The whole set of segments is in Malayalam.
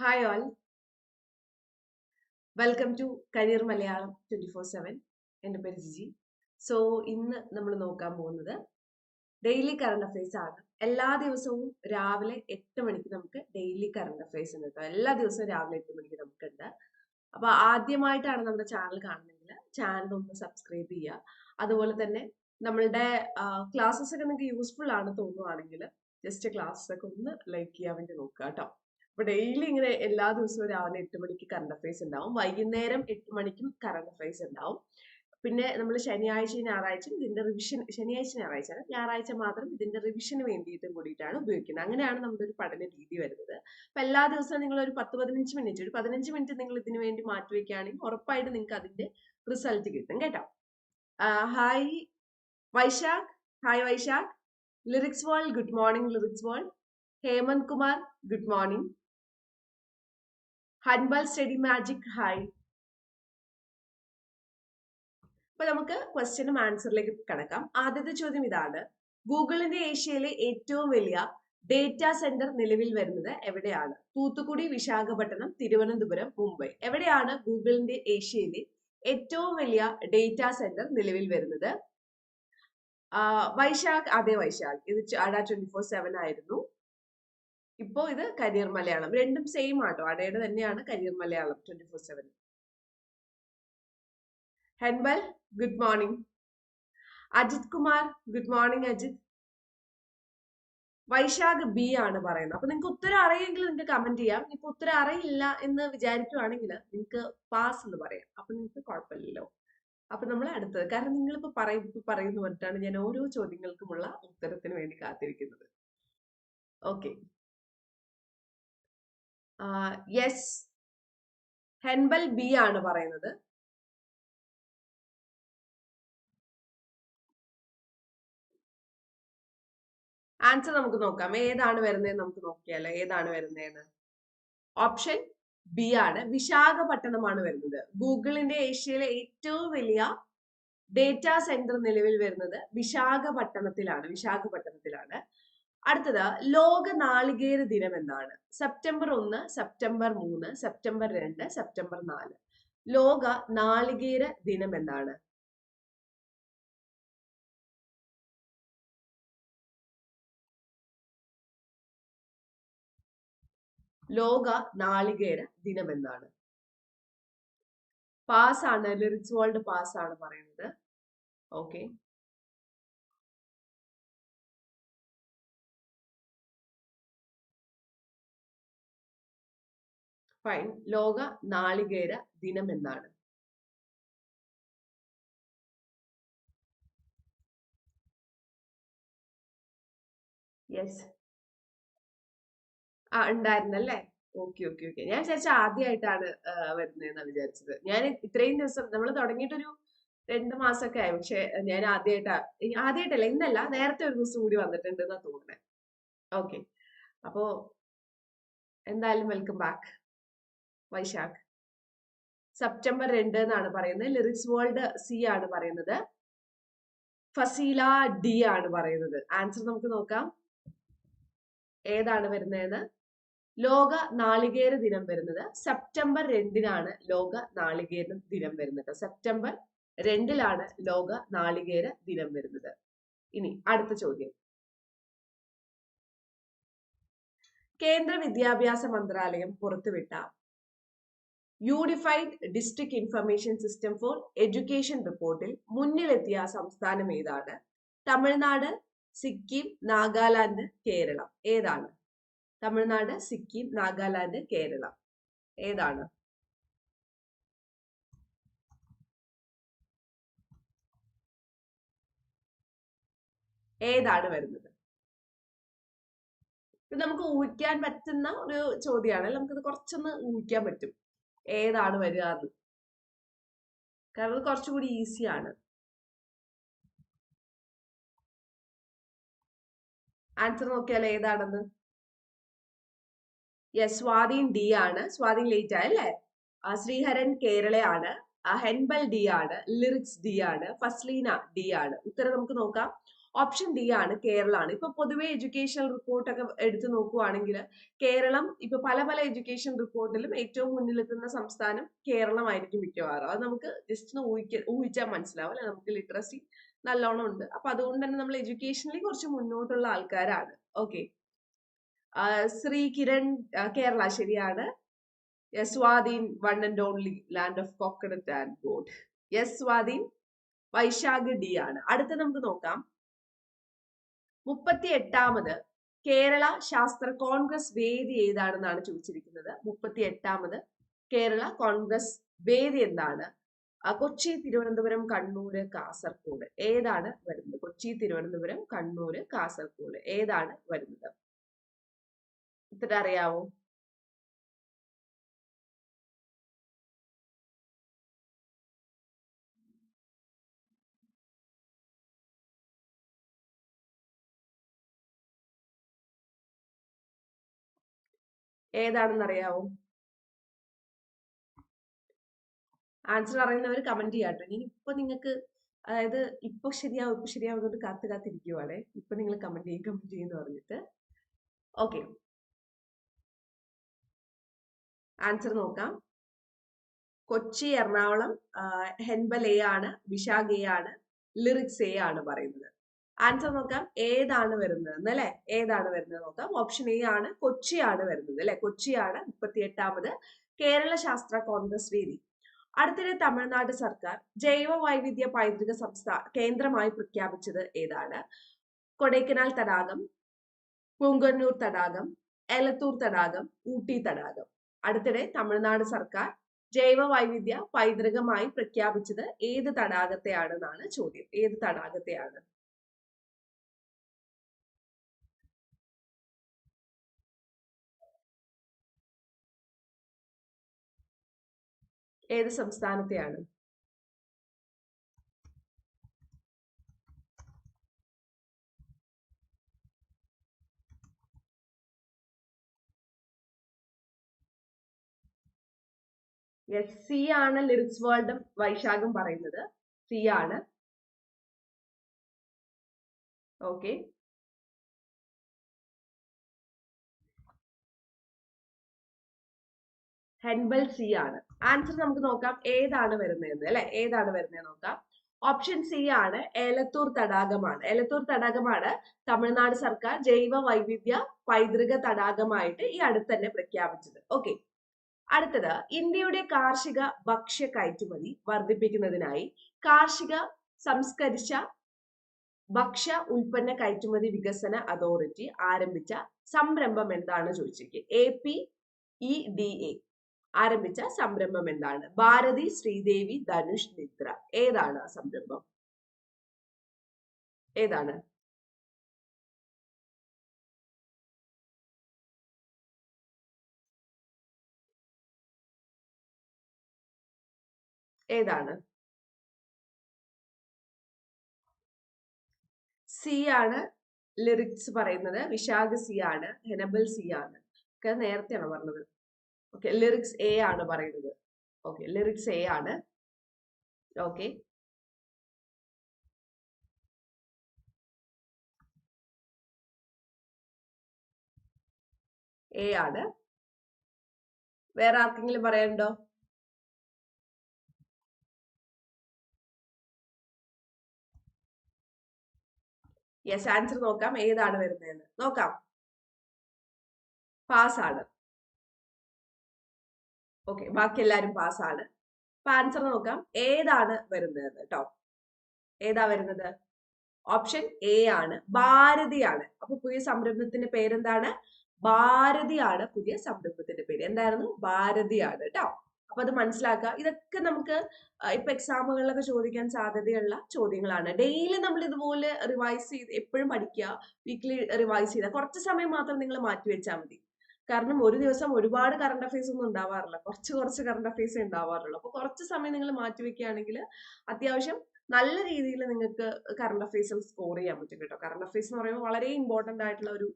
Hi all welcome to career Malayalam twenty four seven എന്റെ പേര് ജിജി. സോ ഇന്ന് നമ്മൾ നോക്കാൻ പോകുന്നത് ഡെയിലി കറണ്ട് അഫയേഴ്സ് ആണ്. എല്ലാ ദിവസവും രാവിലെ എട്ട് മണിക്ക് നമുക്ക് ഡെയിലി കറണ്ട് അഫയേഴ്സ് ഉണ്ട് കേട്ടോ എല്ലാ ദിവസവും രാവിലെ എട്ട് മണിക്ക് നമുക്കുണ്ട്. അപ്പൊ ആദ്യമായിട്ടാണ് നമ്മുടെ ചാനൽ കാണുന്നതെങ്കിൽ ചാനൽ ഒന്ന് സബ്സ്ക്രൈബ് ചെയ്യുക. അതുപോലെ തന്നെ നമ്മളുടെ ക്ലാസ്സസ് ഒക്കെ നിങ്ങൾക്ക് യൂസ്ഫുൾ ആണ് തോന്നുവാണെങ്കിൽ ജസ്റ്റ് ക്ലാസ്സസ് ഒക്കെ ഒന്ന് ലൈക്ക് ചെയ്യാൻ വേണ്ടി നോക്കുക കേട്ടോ അപ്പൊ ഡെയിലി ഇങ്ങനെ എല്ലാ ദിവസവും രാവിലെ എട്ട് മണിക്ക് കറണ്ട് അഫയേഴ്സ് ഉണ്ടാവും വൈകുന്നേരം എട്ട് മണിക്കും കറണ്ട് അഫയേഴ്സ് ഉണ്ടാവും പിന്നെ നമ്മൾ ശനിയാഴ്ച ഞായറാഴ്ച ഇതിന്റെ റിവിഷൻ ശനിയാഴ്ച ഞായറാഴ്ച ഞായറാഴ്ച മാത്രം ഇതിന്റെ റിവിഷന് വേണ്ടിയിട്ടും കൂടിയിട്ടാണ് ഉപയോഗിക്കുന്നത്. അങ്ങനെയാണ് നമ്മുടെ ഒരു പഠന രീതി വരുന്നത്. അപ്പൊ എല്ലാ ദിവസവും നിങ്ങൾ ഒരു പത്ത് പതിനഞ്ച് മിനിറ്റ് ഒരു പതിനഞ്ച് മിനിറ്റ് നിങ്ങൾ ഇതിനു വേണ്ടി മാറ്റിവെക്കുകയാണെങ്കിൽ ഉറപ്പായിട്ട് നിങ്ങൾക്ക് അതിന്റെ റിസൾട്ട് കിട്ടും കേട്ടോ. Hi Vaishakh. Hi Vaishakh. Lyrics world good morning lyrics world Hemanth Kumar good morning Hanbal study magic hi അപ്പൊ നമുക്ക് ക്വസ്റ്റ്യനും ആൻസറിലേക്ക് കിടക്കാം. ആദ്യത്തെ ചോദ്യം ഇതാണ്. ഗൂഗിളിന്റെ ഏഷ്യയിലെ ഏറ്റവും വലിയ ഡേറ്റാ സെന്റർ നിലവിൽ വരുന്നത് എവിടെയാണ്? തൂത്തുക്കുടി വിശാഖപട്ടണം തിരുവനന്തപുരം മുംബൈ. എവിടെയാണ് ഗൂഗിളിന്റെ ഏഷ്യയിലെ ഏറ്റവും വലിയ ഡേറ്റാ സെന്റർ നിലവിൽ വരുന്നത്? വൈശാഖ് അതെ വൈശാഖ്. ഇത് അഡ ട്വന്റി ഫോർ സെവൻ ആയിരുന്നു. ഇപ്പോ ഇത് കരിയർ മലയാളം. രണ്ടും സെയിം ആട്ടോ. അടയുടെ തന്നെയാണ് career Malayalam twenty four seven Henbal good morning Ajith Kumar good morning Ajith. Vaishakh B ആണ് പറയുന്നത്. അപ്പൊ നിങ്ങൾക്ക് ഉത്തരം അറിയെങ്കിൽ നിങ്ങൾക്ക് കമന്റ് ചെയ്യാം. ഇപ്പൊ ഉത്തരം അറിയില്ല എന്ന് വിചാരിക്കുവാണെങ്കിൽ നിങ്ങൾക്ക് പാസ് എന്ന് പറയാം. അപ്പൊ നിങ്ങൾക്ക് കുഴപ്പമില്ലല്ലോ. അപ്പൊ നമ്മൾ അടുത്തത്. കാരണം നിങ്ങളിപ്പോ പറയും ഇപ്പൊ പറയുന്നു പറഞ്ഞിട്ടാണ് ഞാൻ ഓരോ ചോദ്യങ്ങൾക്കുമുള്ള ഉത്തരത്തിന് വേണ്ടി കാത്തിരിക്കുന്നത്. Okay yes. ഹെൻബൽ ബി ആണ് പറയുന്നത്. ആൻസർ നമുക്ക് നോക്കാം. ഏതാണ് വരുന്നത് നമുക്ക് നോക്കിയാലോ. ഏതാണ് വരുന്നതെന്ന്. ഓപ്ഷൻ ബി ആണ്. വിശാഖപട്ടണമാണ് വരുന്നത്. ഗൂഗിളിന്റെ ഏഷ്യയിലെ ഏറ്റവും വലിയ ഡേറ്റാ സെന്റർ നിലവിൽ വരുന്നത് വിശാഖപട്ടണത്തിലാണ്. വിശാഖപട്ടണത്തിലാണ്. അടുത്തത് ലോക നാളികേര ദിനം എന്താണ്? സെപ്റ്റംബർ ഒന്ന് സെപ്റ്റംബർ മൂന്ന് സെപ്റ്റംബർ രണ്ട് സെപ്റ്റംബർ നാല്. ലോക നാളികേര ദിനം എന്താണ്? ലോക നാളികേര ദിനം എന്താണ്? പാസ് ആണ് ലിറിക്സ് വേൾഡ് പാസ് ആണ് പറയുന്നത്. ഓക്കെ. ഫൈൻ ലോക നാളികേര ദിനം എന്നാണ്. യെസ് ആ ഉണ്ടായിരുന്നല്ലേ? ഓക്കെ ഓക്കെ ഓക്കെ ഞാൻ വിചാരിച്ച ആദ്യമായിട്ടാണ് വരുന്നതെന്നാണ് വിചാരിച്ചത്. ഞാൻ ഇത്രയും ദിവസം നമ്മൾ തുടങ്ങിയിട്ടൊരു രണ്ട് മാസമൊക്കെ ആയി. പക്ഷെ ഞാൻ ആദ്യമായിട്ടാ ആദ്യമായിട്ടല്ല ഇന്നല്ല നേരത്തെ ഒരു ദിവസം കൂടി വന്നിട്ടുണ്ട് എന്നാ തോന്നുന്നത് ഓക്കെ അപ്പോ എന്തായാലും വെൽക്കം ബാക്ക് വൈശാഖ്. സെപ്റ്റംബർ രണ്ട് എന്നാണ് പറയുന്നത്. ലിറിക്സ് വേൾഡ് സി ആണ് പറയുന്നത്. ഫസീല ഡി ആണ് പറയുന്നത്. ആൻസർ നമുക്ക് നോക്കാം. ഏതാണ് വരുന്നതെന്ന്? ലോക നാളികേര ദിനം വരുന്നത്. സെപ്റ്റംബർ രണ്ടിനാണ് ലോക നാളികേര ദിനം വരുന്നത്. സെപ്റ്റംബർ രണ്ടിലാണ് ലോക നാളികേര ദിനം വരുന്നത്. ഇനി അടുത്ത ചോദ്യം. കേന്ദ്ര വിദ്യാഭ്യാസ മന്ത്രാലയം പുറത്തുവിട്ട unified district information system for education റിപ്പോർട്ടിൽ മുന്നിലെത്തിയ സംസ്ഥാനം ഏതാണ്? തമിഴ്നാട് സിക്കിം നാഗാലാൻഡ് കേരളം. ഏതാണ്? തമിഴ്നാട് സിക്കിം നാഗാലാൻഡ് കേരളം. ഏതാണ്? ഏതാണ് വരുന്നത്? ഇത് നമുക്ക് ഊഹിക്കാൻ പറ്റുന്ന ഒരു ചോദ്യമാണ്. നമുക്കിത് കുറച്ചൊന്ന് ഊഹിക്കാൻ പറ്റും. ഏതാണ് വരിക എന്ന്. കാരണം കുറച്ചുകൂടി ഈസിയാണ് ആൻസർ നോക്കിയാൽ ഏതാണെന്ന്? യെസ് സ്വാധീൻ ഡി ആണ്. സ്വാധീൻ ലേറ്റ് ആയല്ലേ ശ്രീഹരൻ കേരളയാണ്. ഹെൻബൽ ഡി ആണ്. ലിറിക്സ് ഡി ആണ്. ഫസ്ലീന ഡി ആണ്. ഉത്തരം നമുക്ക് നോക്കാം. ഓപ്ഷൻ ഡി ആണ് കേരളമാണ് ഇപ്പൊ പൊതുവെ എഡ്യൂക്കേഷൻ റിപ്പോർട്ടൊക്കെ എടുത്തു നോക്കുവാണെങ്കിൽ കേരളം ഇപ്പൊ പല പല എഡ്യൂക്കേഷൻ റിപ്പോർട്ടിലും ഏറ്റവും മുന്നിലെത്തുന്ന സംസ്ഥാനം കേരളമായിരിക്കും മിക്കവാറും. അത് നമുക്ക് ജസ്റ്റ് ഒന്ന് ഊഹിക്ക ഊഹിച്ചാൽ മനസ്സിലാവും അല്ലെ? നമുക്ക് ലിറ്ററസി നല്ലോണം ഉണ്ട്. അപ്പൊ അതുകൊണ്ട് തന്നെ നമ്മൾ എഡ്യൂക്കേഷനിൽ കുറച്ച് മുന്നോട്ടുള്ള ആൾക്കാരാണ്. ഓക്കെ ശ്രീ കിരൺ കേരള ശരിയാണ് yes Swadheen one and only land of coconut and god yes Swadheen Vaishakh D ആണ്. അടുത്ത നമുക്ക് നോക്കാം. മുപ്പത്തി എട്ടാമത് കേരള ശാസ്ത്ര കോൺഗ്രസ് വേദി ഏതാണെന്നാണ് ചോദിച്ചിരിക്കുന്നത്. മുപ്പത്തി എട്ടാമത് കേരള കോൺഗ്രസ് വേദി എന്താണ്? കൊച്ചി തിരുവനന്തപുരം കണ്ണൂര് കാസർഗോഡ്. ഏതാണ് വരുന്നത്? കൊച്ചി തിരുവനന്തപുരം കണ്ണൂര് കാസർഗോഡ്. ഏതാണ് വരുന്നത്? ഉത്തരം അറിയാവോ? ഏതാണെന്ന് അറിയാവോ ആൻസർ അറിയുന്നവർ കമന്റ് ചെയ്യാട്ടോ ഇനി ഇപ്പൊ നിങ്ങൾക്ക് അതായത് ഇപ്പൊ ശരിയാവും ഇപ്പൊ ശരിയാവും എന്നിട്ട് കാത്തു കാത്തിരിക്കുവാണേ. ഇപ്പൊ നിങ്ങൾ കമന്റ് ചെയ്യും കമന്റ് ചെയ്യുന്നു പറഞ്ഞിട്ട്. ഓക്കെ ആൻസർ നോക്കാം. കൊച്ചി എറണാകുളം ഹെൻബൽ എ ആണ് വിശാഖ് എ ആണ് ലിറിക്സ് എ ആണ് പറയുന്നത്. ആൻസർ നോക്കാം. ഏതാണ് വരുന്നത് അല്ലെ? ഏതാണ് വരുന്നത് നോക്കാം. ഓപ്ഷൻ എ ആണ് കൊച്ചിയാണ് വരുന്നത് അല്ലെ? കൊച്ചിയാണ് മുപ്പത്തി എട്ടാമത് കേരള ശാസ്ത്ര കോൺഗ്രസ് വേദി. അടുത്തിടെ തമിഴ്നാട് സർക്കാർ ജൈവ വൈവിധ്യ പൈതൃക സംസ്ഥാന കേന്ദ്രമായി പ്രഖ്യാപിച്ചത് ഏതാണ്? കൊടൈക്കനാൽ തടാകം പൂങ്കന്നൂർ തടാകം എലത്തൂർ തടാകം ഊട്ടി തടാകം. അടുത്തിടെ തമിഴ്നാട് സർക്കാർ ജൈവ വൈവിധ്യ പൈതൃകമായി പ്രഖ്യാപിച്ചത് ഏത് തടാകത്തെയാണെന്നാണ് ചോദ്യം. ഏത് തടാകത്തെയാണ്? ഏത് സംസ്ഥാനത്തെയാണ്? യെസ് സി ആണ് ലിറിക്സ് വേൾഡും വൈശാഖും പറയുന്നത്. സി ആണ്. ഓക്കെ ഹെൻബൽ സി ആണ്. ആൻസർ നമുക്ക് നോക്കാം. ഏതാണ് വരുന്നതെന്ന് അല്ലെ? ഏതാണ് വരുന്നത് നോക്കാം. ഓപ്ഷൻ സി ആണ് ഏലത്തൂർ തടാകമാണ്. ഏലത്തൂർ തടാകമാണ് തമിഴ്നാട് സർക്കാർ ജൈവ വൈവിധ്യ പൈതൃക തടാകമായിട്ട് ഈ അടുത്ത് തന്നെ പ്രഖ്യാപിച്ചത്. ഓക്കെ അടുത്തത് ഇന്ത്യയുടെ കാർഷിക ഭക്ഷ്യ കയറ്റുമതി വർദ്ധിപ്പിക്കുന്നതിനായി കാർഷിക സംസ്കരിച്ച ഭക്ഷ്യ ഉൽപ്പന്ന കയറ്റുമതി വികസന അതോറിറ്റി ആരംഭിച്ച സംരംഭം എന്താണ് ചോദിച്ചിരിക്കുക A P E D A ആരംഭിച്ച സംരംഭം എന്താണ്? ഭാരതി ശ്രീദേവി ധനുഷ് നിദ്ര ഏതാണ് ആ സംരംഭം? ഏതാണ്? ഏതാണ്? സി ആണ് ലിറിക്സ് പറയുന്നത്. വിശാഖ് സി ആണ്. ഹെനബൽ സി ആണ്. ഒക്കെ നേരത്തെയാണ് പറഞ്ഞത്. ഓക്കെ ലിറിക്സ് എ ആണ് പറയുന്നത്. ഓക്കെ ലിറിക്സ് എ ആണ്. ഓക്കെ. എ ആണ്. വേറെ ആർക്കെങ്കിലും പറയണ്ടോ യെസ് ആൻസർ നോക്കാം. ഏതാണ് വരുന്നതെന്ന്. നോക്കാം. പാസ് ആണ്. ഓക്കെ ബാക്കി എല്ലാരും പാസ് ആണ് അപ്പൊ ആൻസർ നോക്കാം. ഏതാണ് വരുന്നത് കേട്ടോ ഏതാ വരുന്നത്? ഓപ്ഷൻ എ ആണ്. ഭാരതിയാണ്. അപ്പൊ പുതിയ സംരംഭത്തിന്റെ പേരെന്താണ്? ഭാരതിയാണ് പുതിയ സംരംഭത്തിന്റെ പേര്. എന്തായിരുന്നു? ഭാരതിയാണ് കേട്ടോ അപ്പൊ അത് മനസ്സിലാക്കുക. ഇതൊക്കെ നമുക്ക് ഇപ്പൊ എക്സാമുകളിലൊക്കെ ചോദിക്കാൻ സാധ്യതയുള്ള ചോദ്യങ്ങളാണ്. ഡെയിലി നമ്മൾ ഇതുപോലെ റിവൈസ് ചെയ്ത് എപ്പോഴും പഠിക്കുക വീക്കിലി റിവൈസ് ചെയ്ത കുറച്ച് സമയം മാത്രം നിങ്ങൾ മാറ്റി വെച്ചാൽ മതി. കാരണം ഒരു ദിവസം ഒരുപാട് കറണ്ട് അഫയേഴ്സ് ഒന്നും ഉണ്ടാവാറില്ല. കുറച്ച് കുറച്ച് കറണ്ട് അഫയേഴ്സ് ഉണ്ടാവാറുള്ളൂ. അപ്പൊ കുറച്ച് സമയം നിങ്ങൾ മാറ്റി വെക്കുകയാണെങ്കിൽ അത്യാവശ്യം നല്ല രീതിയിൽ നിങ്ങൾക്ക് കറണ്ട് അഫയേഴ്സിൽ സ്കോർ ചെയ്യാൻ പറ്റും കേട്ടോ. കറണ്ട് അഫയേഴ്സ് എന്ന് പറയുമ്പോൾ വളരെ ഇമ്പോർട്ടന്റ് ആയിട്ടുള്ള ഒരു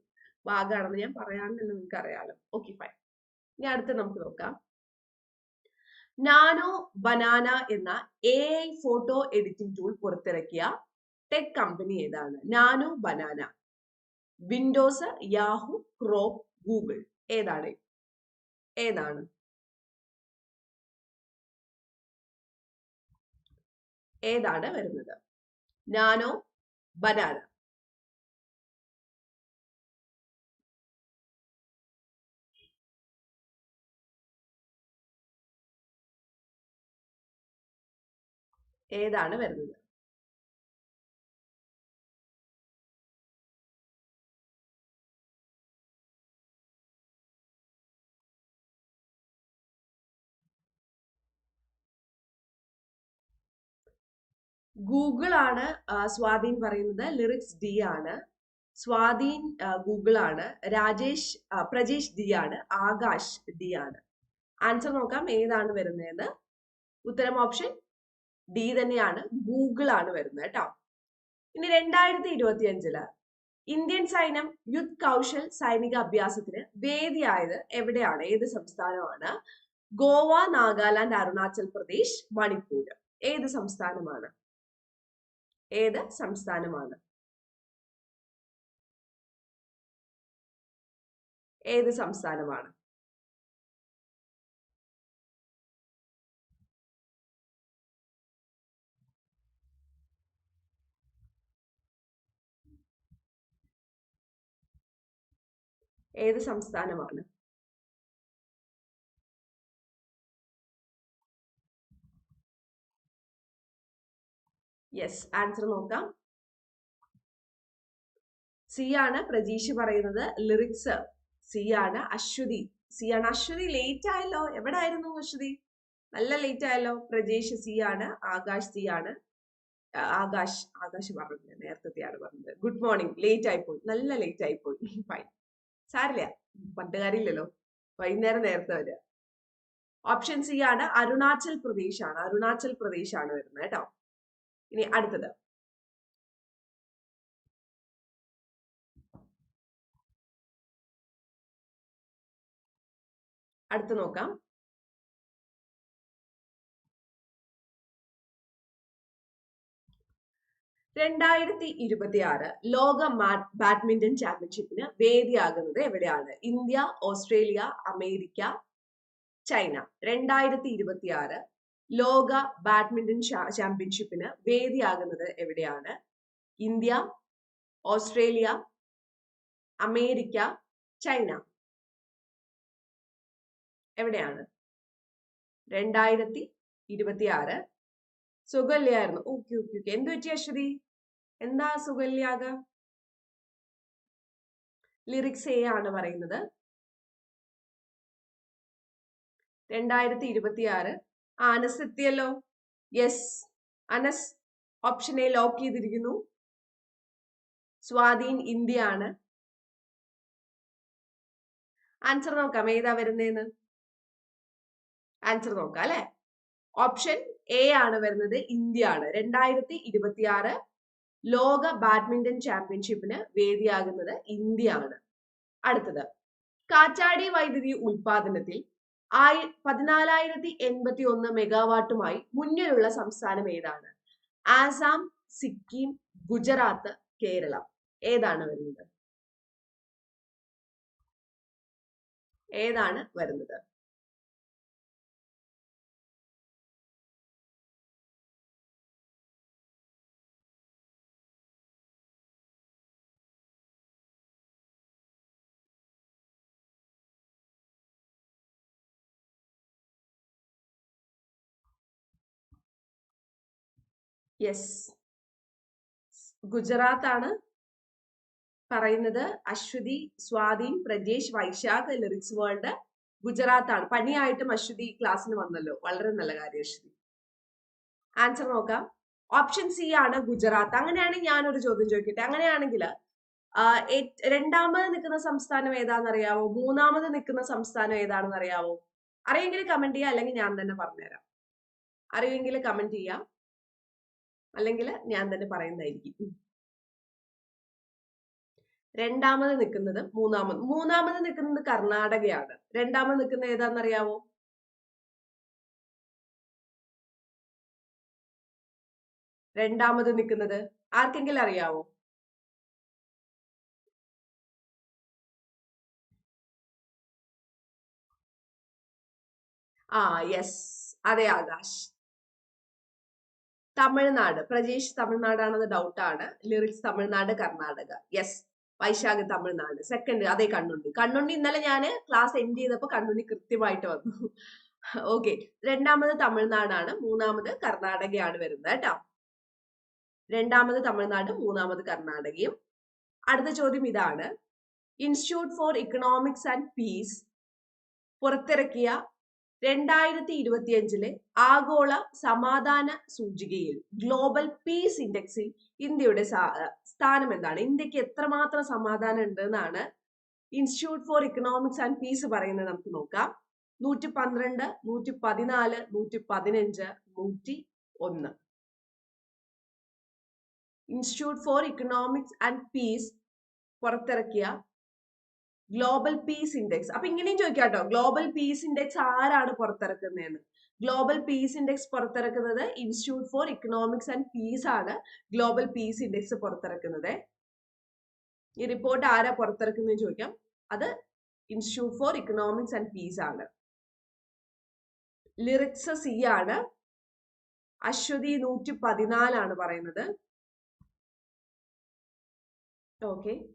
ഭാഗമാണെന്ന് ഞാൻ പറയാണെന്ന് നിങ്ങൾക്ക് അറിയാലോ. ഓക്കെ ഫൈൻ ഇനി അടുത്ത് നമുക്ക് നോക്കാം. നാനോ ബനാന എന്ന A I photo editing tool പുറത്തിറക്കിയ ടെക് കമ്പനി ഏതാണ്? Nano banana. Windows Yahoo crop Google. ഏതാണ്? ഏതാണ്? ഏതാണ് വരുന്നത്? Nano banana. ഏതാണ് വരുന്നത്? ഗൂഗിൾ ആണ് സ്വാധീൻ പറയുന്നത്. ലിറിക്സ് ഡി ആണ്. സ്വാധീൻ ഗൂഗിൾ ആണ് രാജേഷ് പ്രജേഷ് ഡി ആണ്. ആകാശ് ഡി ആണ്. ആൻസർ നോക്കാം ഏതാണ് വരുന്നത് ഉത്തരം ഓപ്ഷൻ ഡി തന്നെയാണ്. ഗൂഗിൾ ആണ് വരുന്നത് കേട്ടോ ഇനി രണ്ടായിരത്തി ഇരുപത്തി അഞ്ചിൽ ഇന്ത്യൻ സൈന്യം യുദ്ധ് കൗശൽ സൈനിക അഭ്യാസത്തിന് വേദിയായത് എവിടെയാണ്? ഏത് സംസ്ഥാനമാണ്? ഗോവ നാഗാലാൻഡ് അരുണാചൽ പ്രദേശ് മണിപ്പൂർ ഏത് സംസ്ഥാനമാണ്? ഏത് സംസ്ഥാനമാണ്? ഏത് സംസ്ഥാനമാണ്? ഏത് സംസ്ഥാനമാണ്? യെസ് ആൻസർ നോക്കാം. സി ആണ് പ്രജീഷ് പറയുന്നത്. ലിറിക്സ് സി ആണ് അശ്വതി. സി ആണ് അശ്വതി ലേറ്റ് ആയല്ലോ. എവിടെ ആയിരുന്നു അശ്വതി? നല്ല ലേറ്റ് ആയല്ലോ. പ്രജേഷ് സി ആണ് ആകാശ് സി ആണ്. ആകാശ് ആകാശ് പറഞ്ഞത് നേരത്തെയാണ് പറഞ്ഞത് ഗുഡ് മോർണിംഗ് ലേറ്റ് ആയിപ്പോയി. നല്ല ലേറ്റ് ആയിപ്പോയി. ഫൈൻ സാരില്ല. പണ്ടുകാരില്ലല്ലോ വൈകുന്നേരം നേരത്തെ വരിക. ഓപ്ഷൻ സി ആണ് അരുണാചൽ പ്രദേശ് ആണ്. അരുണാചൽ പ്രദേശ് ആണ് വരുന്നത് കേട്ടോ. ഇനി അടുത്തത്. അടുത്ത് നോക്കാം. രണ്ടായിരത്തി ഇരുപത്തി ആറ് ലോക ബാഡ്മിന്റൺ ചാമ്പ്യൻഷിപ്പിന് വേദിയാകുന്നത് എവിടെയാണ്? India Australia America China. രണ്ടായിരത്തി ഇരുപത്തി ആറ് ലോക ബാഡ്മിന്റൺ ചാമ്പ്യൻഷിപ്പിന് വേദിയാകുന്നത് എവിടെയാണ്? India Australia America China. എവിടെയാണ്? രണ്ടായിരത്തി ഇരുപത്തി ആറ് സുഗല്യായിരുന്നു ഓക്കെ ഓക്കെ ഓക്കെ. എന്ത് പറ്റി അശ്വതി? എന്താ സുഗല്യാക ലിറിക്സ് എ ആണ് പറയുന്നത്. രണ്ടായിരത്തി ഇരുപത്തി ആറ് അനസ് എത്തിയല്ലോ yes Anas option A lock ചെയ്തിരിക്കുന്നു. സ്വാധീൻ ഇന്ത്യ ആണ് ആൻസർ നോക്കാം. ഏതാ വരുന്നതെന്ന് ആൻസർ നോക്കാം അല്ലെ? ഓപ്ഷൻ എ ആണ് വരുന്നത് ഇന്ത്യ ആണ് രണ്ടായിരത്തി ഇരുപത്തി ആറ് ലോക ബാഡ്മിന്റൺ ചാമ്പ്യൻഷിപ്പിന് വേദിയാകുന്നത് ഇന്ത്യ ആണ് അടുത്തത്. കാറ്റാടി വൈദ്യുതി ഉൽപാദനത്തിൽ ആയി പതിനാലായിരത്തി എൺപത്തി ഒന്ന് മെഗാവാട്ടുമായി മുന്നിലുള്ള സംസ്ഥാനം ഏതാണ്? ആസാം സിക്കിം ഗുജറാത്ത് കേരളം. ഏതാണ് വരുന്നത്? ഏതാണ് വരുന്നത്? യെസ് ഗുജറാത്ത് ആണ് പറയുന്നത്. അശ്വതി സ്വാധീൻ പ്രജേഷ് വൈശാഖ് ലിറിക്സ് വേൾഡ് ഗുജറാത്ത് ആണ് പനിയായിട്ടും അശ്വതി ക്ലാസ്സിന് വന്നല്ലോ. വളരെ നല്ല കാര്യം അശ്വതി. ആൻസർ നോക്കാം. ഓപ്ഷൻ സി ആണ് ഗുജറാത്ത്. അങ്ങനെയാണെങ്കിൽ ഞാനൊരു ചോദ്യം ചോദിക്കട്ടെ? അങ്ങനെയാണെങ്കിൽ രണ്ടാമത് നിൽക്കുന്ന സംസ്ഥാനം ഏതാണെന്ന് അറിയാവോ മൂന്നാമത് നിൽക്കുന്ന സംസ്ഥാനം ഏതാണെന്ന് അറിയാവോ അറിയെങ്കിൽ കമന്റ് ചെയ്യാം. അല്ലെങ്കിൽ ഞാൻ തന്നെ പറഞ്ഞുതരാം. അറിയുമെങ്കിൽ കമന്റ് ചെയ്യാം. അല്ലെങ്കിൽ ഞാൻ തന്നെ പറയുന്നതായിരിക്കും. രണ്ടാമത് നിൽക്കുന്നത് മൂന്നാമത് മൂന്നാമത് നിൽക്കുന്നത് കർണാടകയാണ്. രണ്ടാമത് നിൽക്കുന്നത് ഏതാണെന്നറിയാവോ? രണ്ടാമത് നിൽക്കുന്നത് ആർക്കെങ്കിലും അറിയാവോ? ആ യെസ്. അതെ ആകാശ്. തമിഴ്നാട്. പ്രജേഷ് തമിഴ്നാടാണെന്ന് ഡൗട്ടാണ് lyrics Tamil Nadu Karnataka. Yes Vaishakh Tamil Nadu. Second അതേ കണ്ണുണ്ണി. കണ്ണുണ്ണി ഇന്നലെ ഞാൻ ക്ലാസ് എൻഡ് ചെയ്തപ്പോൾ കണ്ണുണ്ണി കൃത്യമായിട്ട് വന്നു. ഓക്കെ രണ്ടാമത് തമിഴ്നാടാണ്. മൂന്നാമത് കർണാടകയാണ് വരുന്നത് കേട്ടോ. രണ്ടാമത് തമിഴ്നാട് മൂന്നാമത് കർണാടകയും. അടുത്ത ചോദ്യം ഇതാണ്. Institute for economics and peace പുറത്തിറക്കിയ രണ്ടായിരത്തി ഇരുപത്തിയഞ്ചിലെ ആഗോള സമാധാന സൂചികയിൽ ഗ്ലോബൽ പീസ് ഇൻഡെക്സിൽ ഇന്ത്യയുടെ സ്ഥാനം എന്താണ്? ഇന്ത്യയ്ക്ക് എത്രമാത്രം സമാധാനം ഉണ്ട് എന്നാണ് institute for economics and peace പറയുന്നത് നമുക്ക് നോക്കാം. നൂറ്റി പന്ത്രണ്ട് നൂറ്റി പതിനാല് നൂറ്റി പതിനഞ്ച് നൂറ്റി ഒന്ന് institute for economics and peace പുറത്തിറക്കിയ ഗ്ലോബൽ പീസ് ഇൻഡെക്സ് അപ്പൊ ഇങ്ങനെയും ചോദിക്കാം കേട്ടോ ഗ്ലോബൽ പീസ് ഇൻഡെക്സ് ആരാണ് പുറത്തിറക്കുന്നതെന്ന്? Global peace index പുറത്തിറക്കുന്നത് institute for economics and peace ആണ്. ഗ്ലോബൽ പീസ് ഇൻഡെക്സ് പുറത്തിറക്കുന്നത്. ഈ റിപ്പോർട്ട് ആരാ പുറത്തിറക്കുന്നത് ചോദിക്കാം. അത് institute for economics and peace ആണ്. ലിറിക്സ് സി ആണ്. അശ്വതി നൂറ്റി പതിനാലാണ് പറയുന്നത്. ഓക്കെ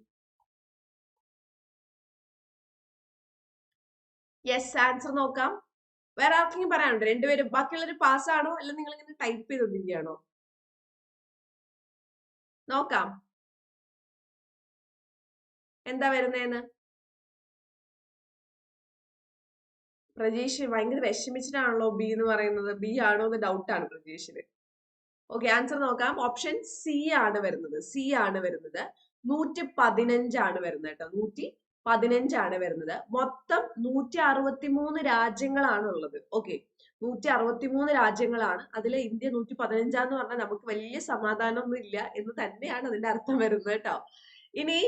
യെസ് ആൻസർ നോക്കാം. വേറെ ആർക്കെങ്കിലും പറയാനുണ്ടോ? രണ്ടുപേരും ബാക്കിയുള്ളവർ പാസ്സാണോ അല്ല നിങ്ങൾ ഇങ്ങനെ ടൈപ്പ് ചെയ്തോണ്ടിരിക്കുകയാണോ? നോക്കാം. എന്താ വരുന്നതെന്ന് പ്രജീഷ് ഭയങ്കര വിഷമിച്ചിട്ടാണല്ലോ ബി എന്ന് പറയുന്നത്. ബി ആണോ എന്ന് ഡൗട്ടാണ് പ്രജീഷിന്. ഓക്കെ ആൻസർ നോക്കാം. ഓപ്ഷൻ സി ആണ് വരുന്നത്. സി ആണ് വരുന്നത്. നൂറ്റി പതിനഞ്ചാണ് വരുന്നത് കേട്ടോ. നൂറ്റി പതിനഞ്ചാണ് വരുന്നത്. മൊത്തം നൂറ്റി അറുപത്തി മൂന്ന് രാജ്യങ്ങളാണ് ഉള്ളത് ഓക്കെ നൂറ്റി അറുപത്തി മൂന്ന് രാജ്യങ്ങളാണ്. അതിൽ ഇന്ത്യ നൂറ്റി പതിനഞ്ചാന്ന് പറഞ്ഞാൽ നമുക്ക് വലിയ സമാധാനമൊന്നും ഇല്ല എന്ന് തന്നെയാണ് അതിന്റെ അർത്ഥം വരുന്നത് കേട്ടോ. ഇനി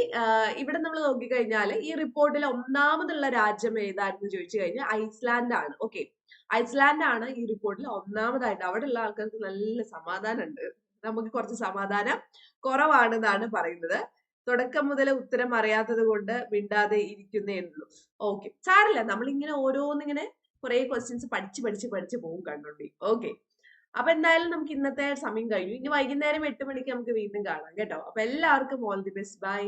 ഇവിടെ നമ്മൾ നോക്കിക്കഴിഞ്ഞാൽ ഈ റിപ്പോർട്ടിൽ ഒന്നാമതുള്ള രാജ്യം ഏതാണെന്ന് ചോദിച്ചു കഴിഞ്ഞാൽ ഐസ്ലാൻഡ് ആണ് ഓക്കെ ഐസ്ലാൻഡ് ആണ് ഈ റിപ്പോർട്ടിൽ ഒന്നാമതായിട്ട്. അവിടെ ഉള്ള ആൾക്കാർക്ക് നല്ല സമാധാനം ഉണ്ട് നമുക്ക് കുറച്ച് സമാധാനം കുറവാണെന്നാണ് പറയുന്നത്. തുടക്കം മുതൽ ഉത്തരം അറിയാത്തത് കൊണ്ട് മിണ്ടാതെ ഇരിക്കുന്നേ ഉള്ളൂ. ഓക്കെ സാറില്ല നമ്മളിങ്ങനെ ഓരോന്നിങ്ങനെ കുറെ ക്വസ്റ്റ്യൻസ് പഠിച്ച് പഠിച്ച് പഠിച്ച് പോകും കണ്ടുണ്ടി ഓക്കെ അപ്പൊ എന്തായാലും നമുക്ക് ഇന്നത്തെ സമയം കഴിഞ്ഞു. ഇനി വൈകുന്നേരം എട്ട് മണിക്ക് നമുക്ക് വീണ്ടും കാണാം കേട്ടോ. അപ്പൊ എല്ലാവർക്കും ഓൾ ദി ബെസ്റ്റ് ബൈ